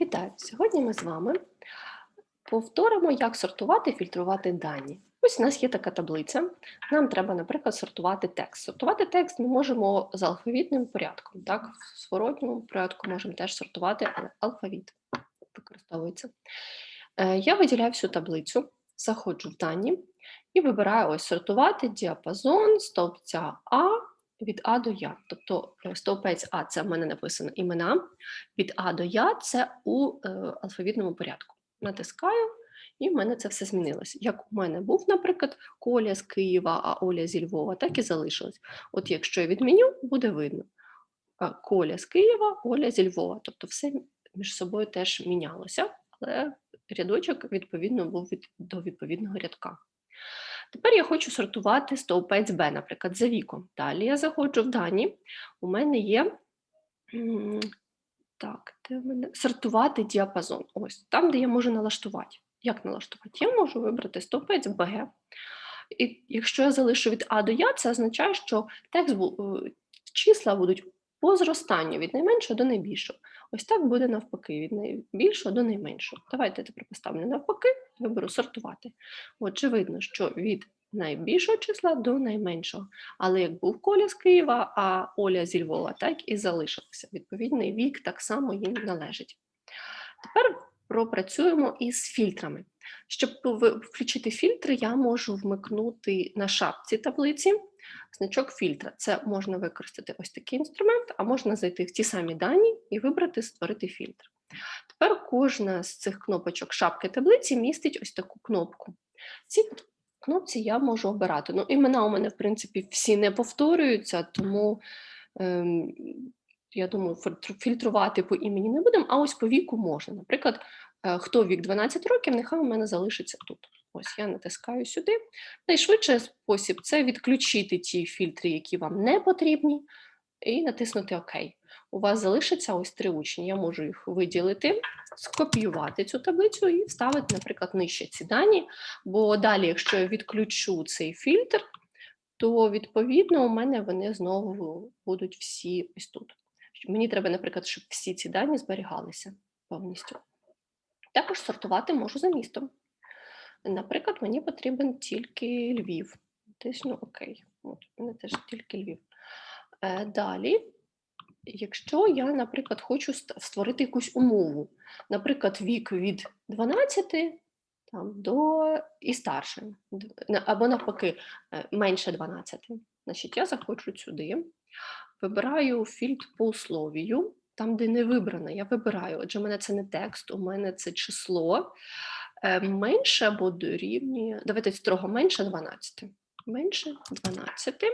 Вітаю! Сьогодні ми з вами повторимо, як сортувати і фільтрувати дані. Ось у нас є така таблиця. Нам треба, наприклад, сортувати текст. Сортувати текст ми можемо за алфавітним порядком. Так, в зворотньому порядку можемо теж сортувати, але алфавіт використовується. Е, Я виділяю всю таблицю, заходжу в дані і вибираю ось сортувати діапазон стовпця А від А до Я. Тобто е, стовпець А це в мене написано імена, від А до Я це у е, алфавітному порядку. Натискаю, і в мене це все змінилося. Як у мене був, наприклад, Коля з Києва, а Оля зі Львова, так і залишилось. От якщо я відміню, буде видно. Коля з Києва, Оля зі Львова. Тобто все між собою теж мінялося, але рядочок відповідно був від, до відповідного рядка. Тепер я хочу сортувати стовпець Б, наприклад, за віком. Далі я заходжу в дані. У мене є так, де в мене сортувати діапазон. Ось там, де я можу налаштувати. Як налаштувати? Я можу вибрати стовпець БГ. І якщо я залишу від А до Я, це означає, що текст е, числа будуть по зростанню від найменшого до найбільшого. Ось так буде навпаки, від найбільшого до найменшого. Давайте тепер поставлю навпаки, виберу сортувати. Отже, видно, що від найбільшого числа до найменшого. Але як був Коля з Києва, а Оля зі Львова, так і залишилося. Відповідний вік так само їм належить. Тепер пропрацюємо із фільтрами. Щоб включити фільтри, я можу вмикнути на шапці таблиці значок фільтра. Це можна використати ось такий інструмент, а можна зайти в ті самі дані і вибрати Створити фільтр. Тепер кожна з цих кнопочок шапки таблиці містить ось таку кнопку. В цій кнопці я можу обирати. Ну, імена у мене, в принципі, всі не повторюються, тому ем, я думаю, фільтрувати по імені не будемо, а ось по віку можна. Наприклад, е, хто вік 12 років, нехай у мене залишиться тут. Ось я натискаю сюди. Найшвидший спосіб це відключити ті фільтри, які вам не потрібні, і натиснути ОК. У вас залишиться ось три учні. Я можу їх виділити, скопіювати цю таблицю і вставити, наприклад, нижче ці дані. Бо далі, якщо я відключу цей фільтр, то відповідно у мене вони знову будуть всі ось тут. Мені треба, наприклад, щоб всі ці дані зберігалися повністю. Також сортувати можу за містом. Наприклад, мені потрібен тільки Львів. Тисну ОК. От, мене теж тільки Львів. Е, далі, якщо я, наприклад, хочу створити якусь умову, наприклад, вік від 12 там, до і старше, або навпаки, е, менше 12. Значить, я заходжу сюди, вибираю фільтр по условію, там, де не вибрано, я вибираю. Отже, у мене це не текст, у мене це число. Е, Менше або дорівнює, давайте строго менше 12. Менше 12.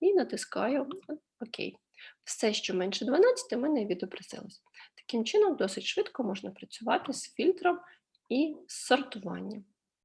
І натискаю ОК. Все, що менше 12, в мене відобразилось. Таким чином, досить швидко можна працювати з фільтром і сортуванням.